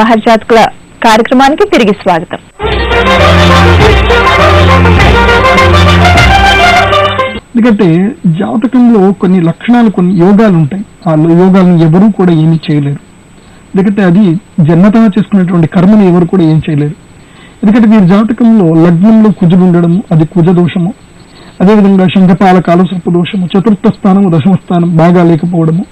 మహర్జాతకుల కార్యక్రమానికి తిరిగి స్వాగతం. ఎందుకంటే జాతకంలో కొన్ని లక్షణాలు కొన్ని యోగాలు ఉంటాయి. ఆ యోగాలను ఎవరూ కూడా ఏమీ చేయలేరు. ఎందుకంటే అది జన్మతగా చేసుకున్నటువంటి కర్మను ఎవరు కూడా ఏం చేయలేరు. ఎందుకంటే వీరి జాతకంలో లగ్నంలో కుజుడు ఉండడము అది కుజ దోషము. అదేవిధంగా శంఖపాల కాలసర్ప దోషము చతుర్థ స్థానము దశమ స్థానం బాగా లేకపోవడము.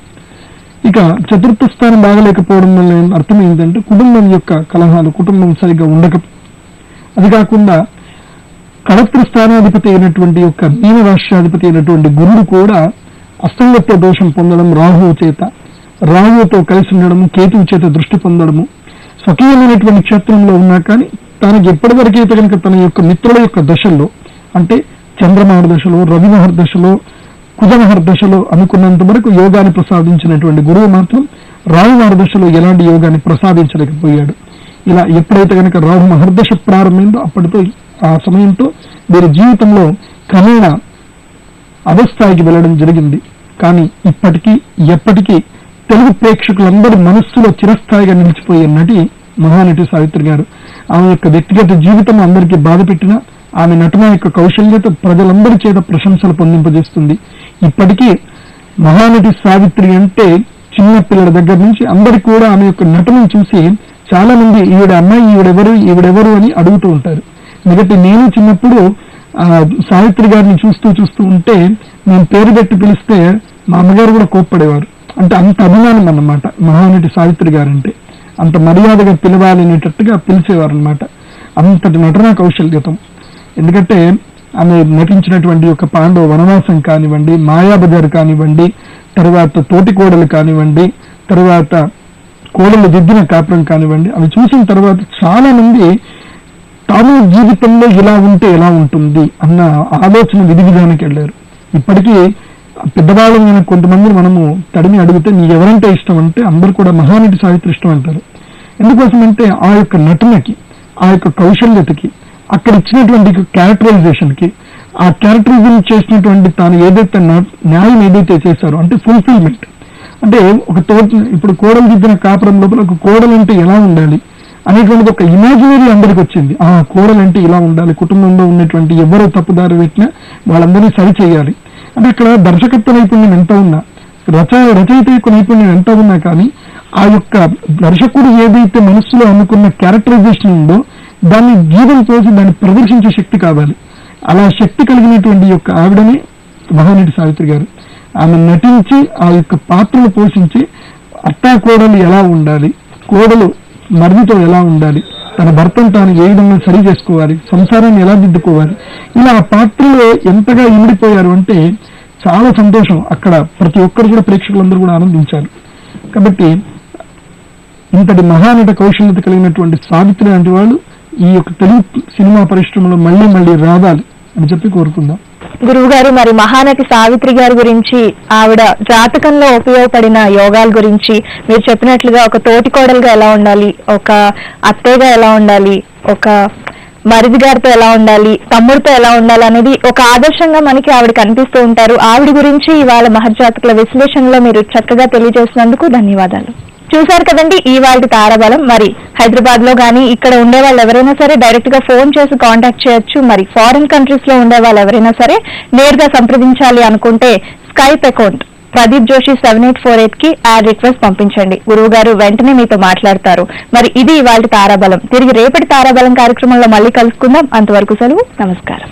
ఇక చతుర్థ స్థానం బాగలేకపోవడం వల్ల అర్థం ఏంటంటే కుటుంబం యొక్క కలహాలు కుటుంబం సరిగ్గా ఉండక అది కాకుండా కళత్ర స్థానాధిపతి అయినటువంటి యొక్క భీమ రాష్ట్రాధిపతి అయినటువంటి గురుడు కూడా అస్తంగత్వ దోషం పొందడం రాహువు చేత రాహువుతో కలిసి ఉండడం కేతువు చేత దృష్టి పొందడము స్వకీయమైనటువంటి క్షేత్రంలో ఉన్నా కానీ తనకి ఎప్పటివరకైతే కనుక తన యొక్క మిత్రుల యొక్క దశల్లో అంటే చంద్రమహర్ దశలో రవిమహర్ దశలో కుజమహర్ దశలో అనుకున్నంత వరకు యోగాన్ని ప్రసాదించినటువంటి గురువు మాత్రం రాహుమహర్ దశలో ఎలాంటి యోగాన్ని ప్రసాదించలేకపోయాడు. ఇలా ఎప్పుడైతే కనుక రాహు మహర్దశ ప్రారంభమైందో అప్పటితో ఆ సమయంతో వీరి జీవితంలో క్రమేణ అధస్థాయికి వెళ్ళడం జరిగింది. కానీ ఇప్పటికీ ఎప్పటికీ తెలుగు ప్రేక్షకులందరూ మనస్సులో చిరస్థాయిగా నిలిచిపోయే నటి మహానటి సావిత్రి గారు. ఆమె యొక్క వ్యక్తిగత జీవితం అందరికీ బాధ పెట్టినా ఆమె నటన యొక్క కౌశల్యత ప్రజలందరి చేత ప్రశంసలు పొందింపజేస్తుంది. ఇప్పటికీ మహానటి సావిత్రి అంటే చిన్న పిల్లల దగ్గర నుంచి అందరికి కూడా ఆమె యొక్క నటనను చూసి చాలా మంది ఈవిడ అమ్మాయి ఈవిడెవరు ఈవిడెవరు అని అడుగుతూ ఉంటారు. ఎందుకంటే నేను చిన్నప్పుడు ఆ, సావిత్రి గారిని చూస్తూ చూస్తూ ఉంటే నేను పేరు పెట్టి పిలిస్తే మా అమ్మగారు కూడా కోప్పడేవారు. అంటే అంత అభిమానం అన్నమాట మహానటి సావిత్రి గారంటే. అంత మర్యాదగా పిలవాలనేటట్టుగా పిలిచేవారు అనమాట అంతటి నటనా కౌశల్యతం. ఎందుకంటే ఆమె నటించినటువంటి ఒక పాండవ వనవాసం కానివ్వండి మాయాబజార్ కానివ్వండి తర్వాత తోటి కోడలు కానివ్వండి తర్వాత కోడలు దిద్దిన కాపురం కానివ్వండి అవి చూసిన తర్వాత చాలా మంది తాము జీవితంలో ఇలా ఉంటే ఎలా ఉంటుంది అన్న ఆలోచన విధి విధానికి వెళ్ళారు. ఇప్పటికీ పెద్దవాళ్ళని కొంతమంది మనము తడిమి అడిగితే నీకు ఎవరంటే ఇష్టం? అంటే అందరు కూడా మహానటి సావిత్రి ఇష్టం అంటారు. ఎందుకోసం అంటే ఆ యొక్క నటనకి ఆ యొక్క కౌశల్యతకి అక్కడ ఇచ్చినటువంటి క్యారెక్టరైజేషన్కి ఆ క్యారెక్టరైజేషన్ చేసినటువంటి తాను ఏదైతే న్యాయం ఏదైతే చేశారో అంటే ఫుల్ఫిల్మెంట్ అంటే ఒక తోట ఇప్పుడు కోడలు దిద్దిన కాపురం లోపల ఒక కోడలు అంటే ఎలా ఉండాలి అనేటువంటిది ఒక ఇమాజినరీ అందరికి వచ్చింది. ఆ కోడలు అంటే ఇలా ఉండాలి కుటుంబంలో ఉన్నటువంటి ఎవరు తప్పుదారి పెట్టినా వాళ్ళందరినీ సరి చేయాలి. అంటే అక్కడ దర్శకత్వ నైపుణ్యం ఎంత ఉన్నా రచ రచయిత యొక్క నైపుణ్యం ఎంత ఉన్నా కానీ ఆ యొక్క దర్శకుడు ఏదైతే మనస్సులో అనుకున్న క్యారెక్టరైజేషన్ ఉందో దాన్ని గీతం పోసి దాన్ని ప్రదర్శించే శక్తి కావాలి. అలా శక్తి కలిగినటువంటి యొక్క ఆవిడనే మహానటి సావిత్రి గారు. ఆమె నటించి ఆ యొక్క పాత్రను పోషించి అత్తా కోడలు ఎలా ఉండాలి కోడలు మరిదితో ఎలా ఉండాలి తన భర్తను తాను ఏ విధంగా సరి చేసుకోవాలి సంసారాన్ని ఎలా దిద్దుకోవాలి ఇలా ఆ పాత్రలో ఎంతగా ఇమిడిపోయారు అంటే చాలా సంతోషం. అక్కడ ప్రతి ఒక్కరు కూడా ప్రేక్షకులందరూ కూడా ఆనందించారు. కాబట్టి ఇంతటి మహానట కౌశల్యత కలిగినటువంటి సావిత్రి లాంటి వాళ్ళు ఈ యొక్క తెలుగు సినిమా పరిశ్రమలో మళ్ళీ మళ్ళీ రావాలి అని చెప్పి కోరుకుందాం. గురువు గారు మరి మహానటి సావిత్రి గారి గురించి ఆవిడ జాతకంలో ఉపయోగపడిన యోగాల గురించి మీరు చెప్పినట్లుగా ఒక తోటి కోడలుగా ఎలా ఉండాలి ఒక అత్తయ్యగా ఎలా ఉండాలి ఒక మరిది గారితో ఎలా ఉండాలి తమ్ముడితో ఎలా ఉండాలి అనేది ఒక ఆదర్శంగా మనకి ఆవిడ కనిపిస్తూ ఉంటారు. ఆవిడ గురించి ఇవాళ మహర్జాతకుల విశ్లేషణలో మీరు చక్కగా తెలియజేసినందుకు ధన్యవాదాలు. చూశారు కదండి ఈ వాళ్ళ తారబలం. మరి హైదరాబాద్లో కానీ ఇక్కడ ఉండే వాళ్ళు ఎవరైనా సరే డైరెక్ట్గా ఫోన్ చేసి కాంటాక్ట్ చేయొచ్చు. మరి ఫారిన్ కంట్రీస్లో ఉండే వాళ్ళు ఎవరైనా సరే నేరుగా సంప్రదించాలి అనుకుంటే Skype account Pradeep Joshi seven eight four ఎయిట్కి యాడ్ రిక్వెస్ట్ పంపించండి. గురువు గారు వెంటనే మీతో మాట్లాడతారు. మరి ఇది ఇవాళ తారాబలం. తిరిగి రేపటి తారాబలం కార్యక్రమంలో మళ్ళీ కలుసుకుందాం. అంతవరకు సెలవు. నమస్కారం.